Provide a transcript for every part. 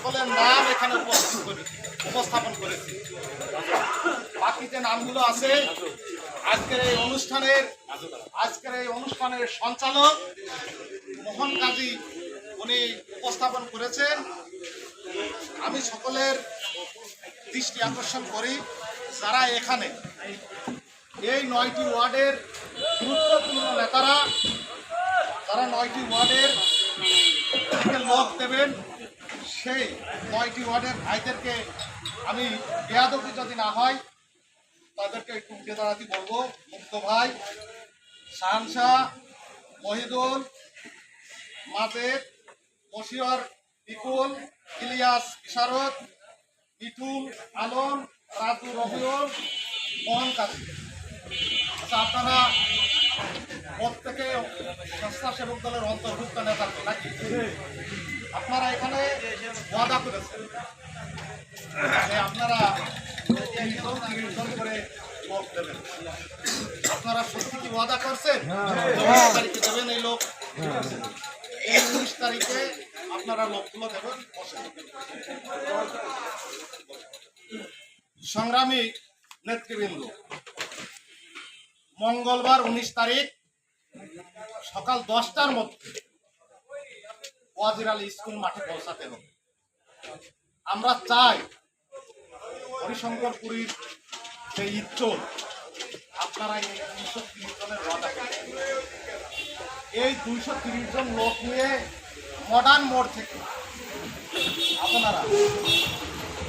সকলের নাম এখানে উপস্থাপন করেছি। বাকি যে নামগুলো আছে, আজকের এই অনুষ্ঠানের আজকের এই অনুষ্ঠানের সঞ্চালক মোহন কাজী, উনি উপস্থাপন করেছেন। আমি সকলের দৃষ্টি আকর্ষণ করি, যারা এখানে এই নয়টি ওয়ার্ডের গুরুত্বপূর্ণ নেতারা, তারা নয়টি ওয়ার্ডের লোক দেবেন। সেই নয়টি ওয়ার্ডের ভাইদেরকে আমি বেয়াদবি যদি না হয়, তাদেরকে একটু উঠে দাঁড়াতে বলব। মুক্ত ভাই শাহানশাহ মহিদুল, মাজেদ বসিয়র বিপুল ইলিয়াস ইশারত মিঠুল আলম, রাজু রবিউল মোহন কাজী। আচ্ছা আপনারা প্রত্যেকে স্বেচ্ছাসেবক দলের অন্তর্ভুক্ত নেতা নাকি? আপনারা এখানে ওয়াদা করেছেন আপনারা করে দেবেন আপনারা সত্যি কি ওয়াদা করছেন? উনিশ তারিখে দেবেন এই লোক। উনিশ তারিখে আপনারা লোকগুলো দেবেন সংগ্রামী নেতৃবৃন্দ মঙ্গলবার উনিশ তারিখ সকাল দশটার মধ্যে ওয়াজির আলী স্কুল মাঠে পৌঁছাতে হবে। আমরা চাই হরিশঙ্করপুরীর যে ইজ্জত আপনারা এই দুইশো তিরিশ জনের ওয়াদা এই দুইশো তিরিশ জন লোক নিয়ে মডার্ন মোড় থেকে আপনারা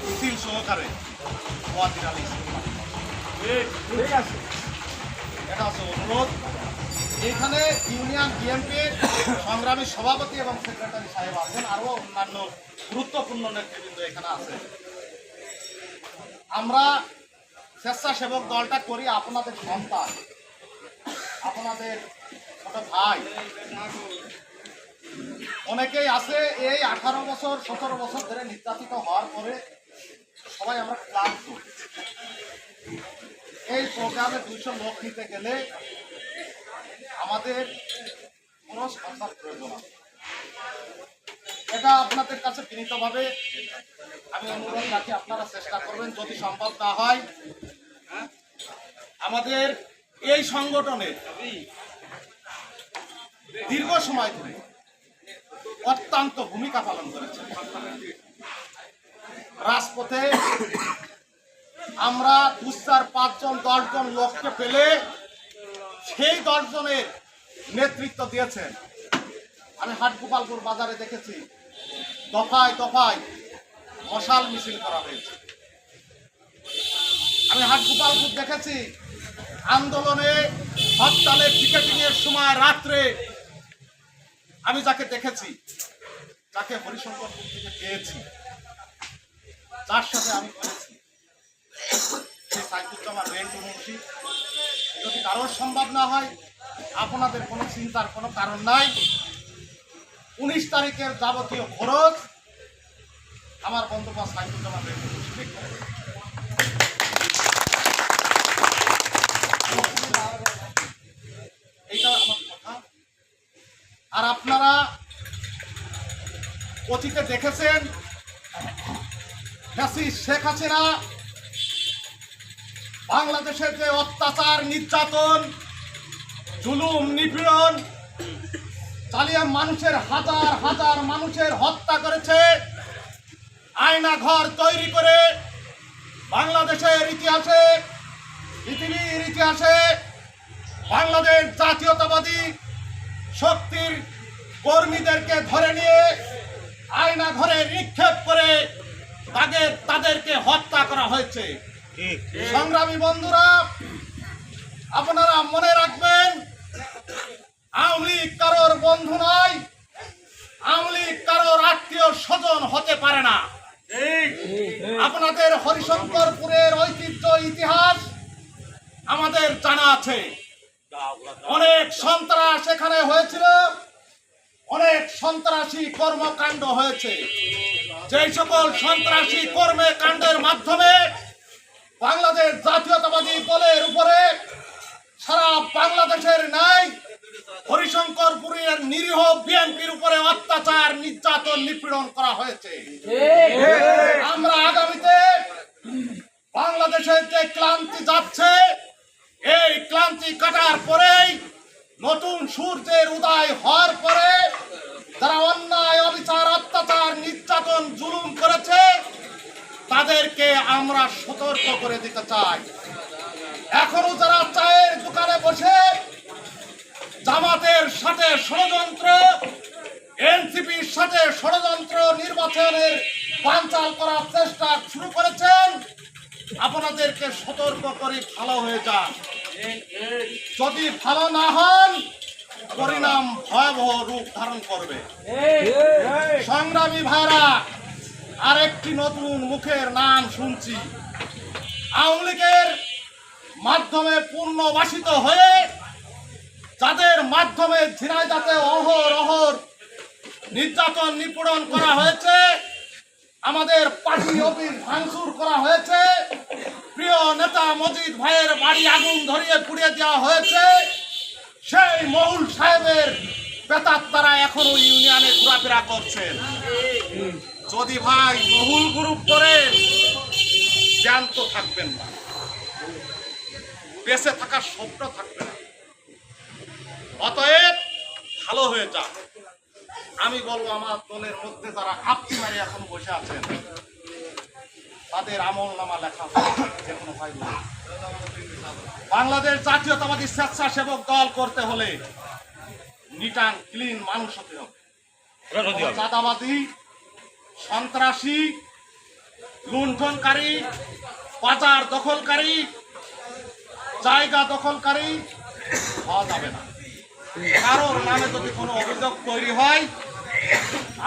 মিছিল সহকারে ওয়াজির আলী ঠিক আছে। এটা হচ্ছে অনুরোধ। এখানে ইউনিয়ন বিএনপির সংগ্রামী সভাপতি এবং সেক্রেটারি সাহেব আছেন, আরও অন্যান্য গুরুত্বপূর্ণ নেতৃবৃন্দ এখানে আছে আমরা স্বেচ্ছাসেবক দলটা করি আপনাদের সন্তান, আপনাদের ছোট ভাই। অনেকেই আছে এই আঠারো বছর, সতেরো বছর ধরে নির্যাতিত হওয়ার পরে সবাই আমরা ক্লান্ত। এই প্রোগ্রামে দুইশো লোক নিতে গেলে আমাদের কোনো সংস্থার প্রয়োজন এটা আপনাদের কাছে বিনীতভাবে আমি অনুরোধ রাখি, আপনারা চেষ্টা করবেন, যদি সম্ভব না হয়। আমাদের এই সংগঠনে দীর্ঘ সময় ধরে অত্যন্ত ভূমিকা পালন করেছে রাজপথে আমরা দু চার পাঁচজন, দশজন লোককে পেলে সেই দশজনের নেতৃত্ব দিয়েছেন। আমি হাটগোপালপুর বাজারে দেখেছি, দফায় দফায় মশাল মিছিল করা হয়েছে। আমি হাটগোপালপুর দেখেছি, আন্দোলনে হরতালে টিকেটিং এর সময় রাত্রে আমি যাকে দেখেছি, যাকে হরিশঙ্করপুর থেকে পেয়েছি যার সাথে আমি করেছি। সেই সাইকুজ্জামান রেন্টু মুন্সি যদি কারোর সম্ভব না হয়, আপনাদের কোনো চিন্তার কোনো কারণ নাই। উনিশ তারিখের যাবতীয় খরচ আমার বন্ধুবাস সাইকুজ্জামান রেন্টু মুন্সি এইটা আমার কথা। আর আপনারা অতীতে দেখেছেন শেখ হাসিনা বাংলাদেশের যে অত্যাচার, নির্যাতন, জুলুম, নিপীড়ন, চালিয়ে মানুষের হাজার হাজার মানুষের হত্যা করেছে, আয়না ঘর তৈরি করে বাংলাদেশের ইতিহাসে, পৃথিবীর ইতিহাসে বাংলাদেশ জাতীয়তাবাদী শক্তির কর্মীদেরকে ধরে নিয়ে আয়না ঘরে নিক্ষেপ করে তাদের, তাদেরকে হত্যা করা হয়েছে। সংগ্রামী বন্ধুরা, আপনারা মনে রাখবেন, আওয়ামী কারোর বন্ধু নয়, আওয়ামী কারোর আত্মীয় স্বজন হতে পারে না। আপনাদের হরিশঙ্করপুরের ঐতিহ্য, ইতিহাস আমাদের জানা আছে। অনেক সন্ত্রাস এখানে হয়েছিল, অনেক সন্ত্রাসী কর্মকাণ্ড হয়েছে। যে সকল সন্ত্রাসী কর্মে কাণ্ডের মাধ্যমে বাংলাদেশ জাতীয়তাবাদী দলের উপরে সারা বাংলাদেশের নাই হরিশঙ্করপুরের নিরীহ বিএনপির উপরে অত্যাচার, নির্যাতন, নিপীড়ন করা হয়েছে। আমরা আগামীতে বাংলাদেশের যে ক্লান্তি যাচ্ছে, এই ক্লান্তি কাটার পরেই নতুন সূর্যের উদয় হওয়ার পরে যারা অন্যায়, অবিচার, অত্যাচার, নির্যাতন, জুলুম করেছে তাদেরকে আমরা সতর্ক করে দিতে চাই। এখনও যারা চায়ের দোকানে বসে জামাতের সাথে ষড়যন্ত্র এনসিপির সাথে ষড়যন্ত্র নির্বাচনের বানচাল করার চেষ্টা শুরু করেছেন আপনাদেরকে সতর্ক করে ভালো হয়ে যান যদি ভালো না হন পরিণাম ভয়াবহ রূপ ধারণ করবে। সংগ্রামী ভাইরা আরেকটি নতুন মুখের নাম শুনছি। আওয়ামী লীগের মাধ্যমে পুনর্বাসিত হয়ে যাদের মাধ্যমে ঝিনাইদাতে অহর অহর নির্যাতন নিপীড়ন করা হয়েছে, আমাদের পার্টি অফিস ভাঙচুর করা হয়েছে, প্রিয় নেতা মজিদ ভাইয়ের বাড়ি আগুন ধরিয়ে পুড়িয়ে দেওয়া হয়েছে, সেই মহুল সাহেবের বেতার তারা এখনও ইউনিয়নে ঘোরাফেরা করছেন। যদি ভাই মহুল গ্রুপ করে জ্যান্ত থাকবেন না। বেঁচে থাকার স্বপ্ন থাকবে না। অতএব ভালো হয়ে যাক আমি বলব আমার দলের মধ্যে যারা আপনি মারি এখন বসে আছেন তাদের আমল নামা লেখা যে কোনো ভাই বাংলাদেশ জাতীয়তাবাদী স্বেচ্ছাসেবক দল করতে হলে নিটান ক্লিন মানুষ হতে হবে। চাঁদাবাদী সন্ত্রাসী, লুণ্ঠনকারী, বাজার দখলকারী, জায়গা দখলকারী হওয়া যাবে না। কারোর নামে যদি কোনো অভিযোগ তৈরি হয়,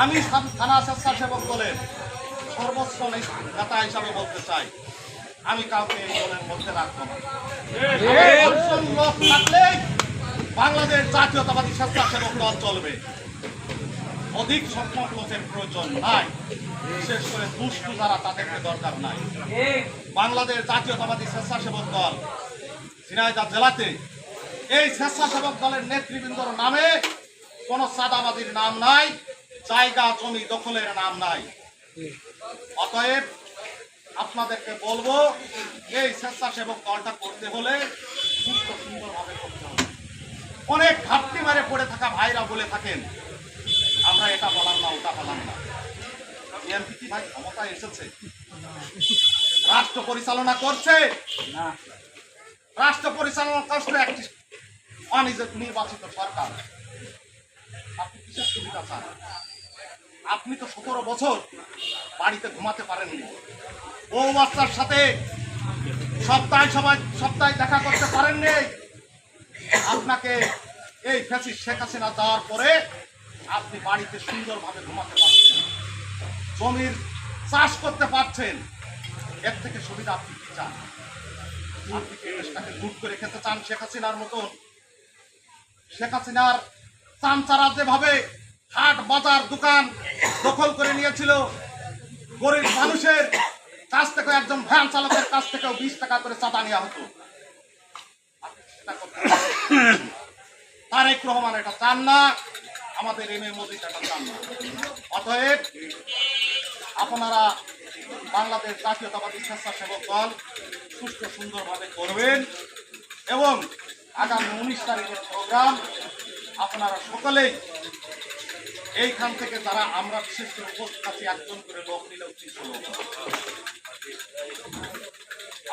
আমি থানা স্বেচ্ছাসেবক দলের সর্বোচ্চ নেতা হিসাবে বলতে চাই, আমি কাউকে এই দলের মধ্যে রাখব না। বাংলাদেশ জাতীয়তাবাদী স্বেচ্ছাসেবক দল চলবে। অধিক সংখ্যক লোকের প্রয়োজন নাই। বিশেষ করে দুষ্টু যারা, তাদেরকে দরকার নাই। বাংলাদেশ জাতীয়তাবাদী স্বেচ্ছাসেবক দল, ঝিনাইদহ জেলাতে এই স্বেচ্ছাসেবক দলের নেতৃবৃন্দর নামে কোন সাদাবাদীর নাম নাই, জায়গা, জমি দখলের নাম নাই। অতএব আপনাদেরকে বলব, এই স্বেচ্ছাসেবক দলটা করতে হলে সুস্থ সুন্দরভাবে করতে হবে। অনেক ঘাটতি মারে পড়ে থাকা ভাইরা বলে থাকেন আমরা এটা বলার না ওটা বলার না। বিএনপি কি ভাই ক্ষমতায় এসেছে? রাষ্ট্র পরিচালনা করছে? রাষ্ট্র পরিচালনা করছে একটি অনিজ- নির্বাচিত সরকার। আপনি কিসের সুবিধা চান? আপনি তো সতেরো বছর বাড়িতে ঘুমাতে পারেননি। বউ বাচ্চার সাথে সপ্তাহে সবাই সপ্তাহে দেখা করতে পারেননি। আপনাকে এই ফ্যাসিস শেখ হাসিনা যাওয়ার পরে আপনি বাড়িতে সুন্দরভাবে ঘুমাতে পারছেন। জমির চাষ করতে পারছেন। এর থেকে সুবিধা আপনি কি চান? আপনি কি দেশটাকে লুট করে খেতে চান শেখ হাসিনার মতন? শেখ হাসিনার চামচারা যেভাবে হাট, বাজার, দোকান দখল করে নিয়েছিল, গরিব মানুষের কাছ থেকে একজন ভ্যান চালকের কাছ থেকেও বিশ টাকা করে চাঁদা নেওয়া হতো। তারেক রহমান এটা চান না। আমাদের এম এ মোদী এটা চান না। অতএব আপনারা বাংলাদেশ জাতীয়তাবাদী স্বেচ্ছাসেবক দল সুস্থ সুন্দরভাবে করবেন এবং আগামী উনিশ তারিখের প্রোগ্রাম আপনারা সকলেই এইখান থেকে যারা আমরা বিশেষ করে উপস্থিত আছি, একজন করে লোক নিলে উচিত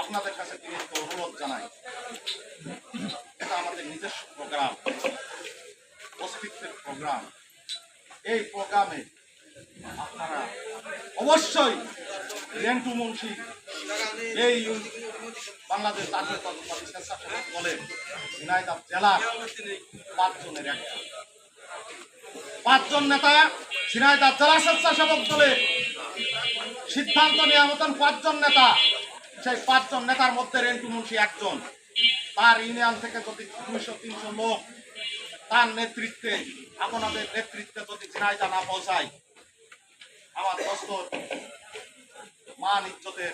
আপনাদের কাছে অনুরোধ জানাই, এটা আমাদের নিজস্ব প্রোগ্রাম অস্তিত্বের প্রোগ্রাম এই প্রোগ্রামে আপনারা অবশ্যই রেন্টু মুন্সি, এই বাংলাদেশ জাতীয়তাবাদী স্বেচ্ছাসেবক দলের ঝিনাইদহ জেলার পাঁচজনের একজন পাঁচজন নেতা ঝিনাইদহ জেলা স্বেচ্ছাসেবক দলের সিদ্ধান্ত নেওয়া মতন পাঁচজন নেতা, সেই পাঁচজন নেতার মধ্যে রেন্টু মুন্সি একজন। তার ইউনিয়ন থেকে যদি দুইশো, তিনশো লোক তার নেতৃত্বে, আপনাদের নেতৃত্বে যদি ঝিনাইদহ না পৌঁছায়, আমার দস্তর মান ইজ্জতের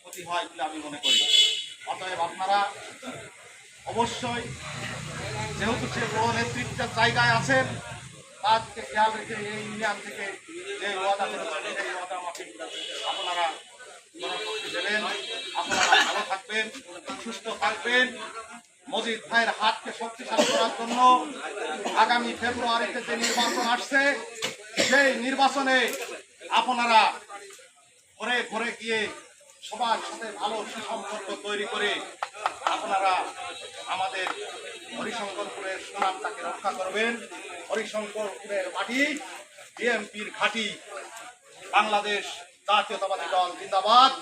ক্ষতি হয় বলে আমি মনে করি। অতএব আপনারা অবশ্যই, যেহেতু সে বড় নেতৃত্বের জায়গায় আছেন, তাকে খেয়াল রেখে এই ইউনিয়ন থেকে যে ওয়াদা আপনারা আপনারা ভালো থাকবেন, সুস্থ থাকবেন। মজিদ ভাইয়ের হাতকে শক্তিশালী করার জন্য আগামী ফেব্রুয়ারিতে যে নির্বাচন আসছে, সেই নির্বাচনে আপনারা ঘরে ঘরে গিয়ে সবার সাথে ভালো সুসম্পর্ক তৈরি করে আপনারা আমাদের হরিশঙ্করপুরের সুনামটাকে রক্ষা করবেন। হরিশঙ্করপুরের মাটি, বিএনপির ঘাঁটি, বাংলাদেশ জাতীয়তাবাদী দল জিন্দাবাদ।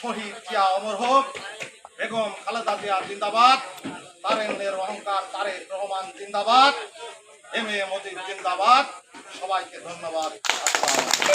শহীদ জিয়া অমর হোক। বেগম খালেদা জিয়া জিন্দাবাদ তারেন্দ্রের অহংকার তারেক রহমান জিন্দাবাদ, এম এ মোদী জিন্দাবাদ, সবাইকে ধন্যবাদ।